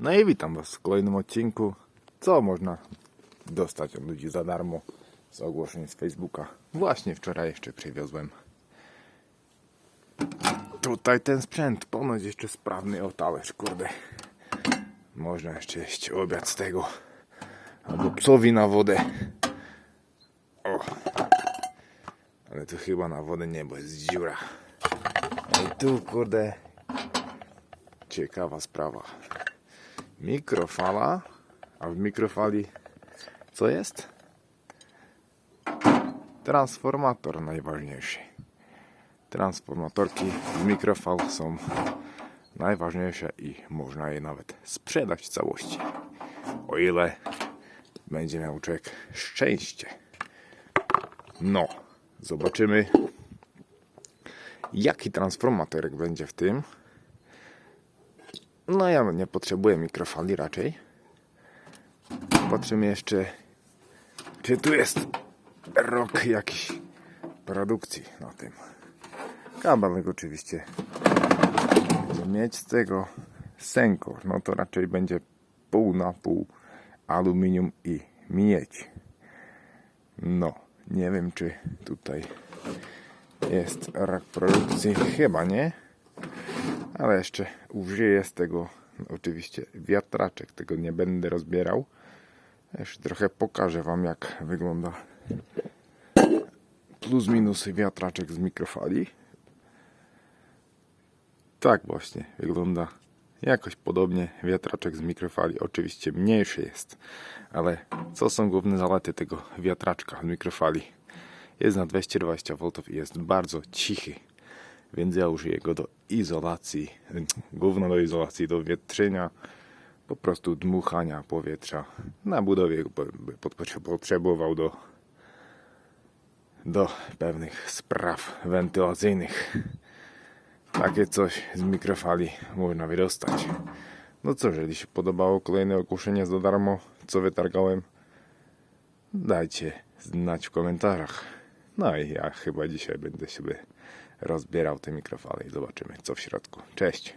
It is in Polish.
No i witam Was w kolejnym odcinku. Co można dostać od ludzi za darmo z ogłoszeń z Facebooka? Właśnie wczoraj jeszcze przywiozłem tutaj ten sprzęt. Ponoć jeszcze sprawny o talerz, kurde. Można jeszcze jeść obiad z tego. Albo psowi na wodę. O. Ale to chyba na wodę nie, bo jest dziura. I tu, kurde, ciekawa sprawa. Mikrofala, a w mikrofali co jest? Transformator najważniejszy. Transformatorki z mikrofal są najważniejsze i można je nawet sprzedać w całości. O ile będzie miał człowiek szczęście. No, zobaczymy jaki transformatorek będzie w tym. No ja nie potrzebuję mikrofali raczej. Patrzymy jeszcze, czy tu jest rok jakiś produkcji na tym. Kabelek oczywiście mieć z tego Senkor. No to raczej będzie pół na pół aluminium i miedź. No, nie wiem czy tutaj jest rak produkcji. Chyba nie. Ale jeszcze użyję z tego oczywiście wiatraczek. Tego nie będę rozbierał. Jeszcze trochę pokażę Wam jak wygląda plus minus wiatraczek z mikrofali. Tak właśnie wygląda jakoś podobnie wiatraczek z mikrofali. Oczywiście mniejszy jest, ale co są główne zalety tego wiatraczka z mikrofali? Jest na 220 V i jest bardzo cichy, więc ja użyję go do izolacji, głównie do izolacji, do wietrzenia, po prostu dmuchania powietrza. Na budowie potrzebował do, do pewnych spraw wentylacyjnych. Takie coś z mikrofali można wydostać. No co, jeżeli się podobało kolejne ogłoszenie za darmo, co wytargałem, dajcie znać w komentarzach. No i ja chyba dzisiaj będę sobie rozbierał te mikrofale i zobaczymy co w środku. Cześć!